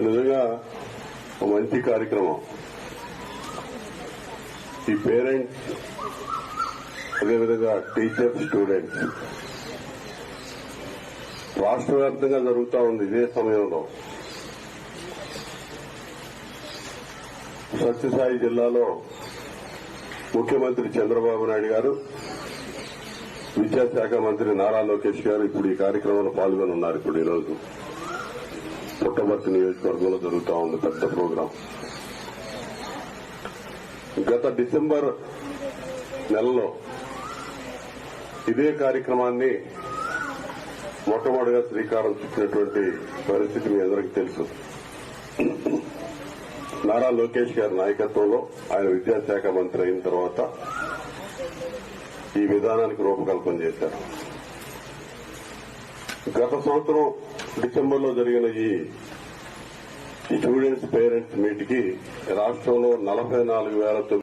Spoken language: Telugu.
నిజంగా ఒక మంచి కార్యక్రమం. ఈ పేరెంట్స్ అదేవిధంగా టీచర్ స్టూడెంట్స్ రాష్ట్ర వ్యాప్తంగా జరుగుతూ ఉంది ఇదే సమయంలో. సత్యసాయి జిల్లాలో ముఖ్యమంత్రి చంద్రబాబు నాయుడు గారు విద్యాశాఖ మంత్రి నారా లోకేష్ గారు ఇప్పుడు ఈ కార్యక్రమంలో పాల్గొనున్నారు ఇప్పుడు ఈరోజు. పుట్టబర్తి నియోజకవర్గంలో జరుగుతూ ఉంది పెద్ద ప్రోగ్రాం. గత డిసెంబర్ నెలలో ఇదే కార్యక్రమాన్ని మొట్టమొదటిగా శ్రీకారం చుట్టినటువంటి పరిస్థితి మీ అందరికీ తెలుసు. నారా లోకేష్ గారి నాయకత్వంలో ఆయన విద్యాశాఖ మంత్రి అయిన తర్వాత ఈ విధానానికి రూపకల్పన చేశారు. గత సంవత్సరం డిసెంబర్లో జరిగిన ఈ స్టూడెంట్స్ పేరెంట్స్ మీట్కి రాష్ట్రంలో నలభై నాలుగు వేల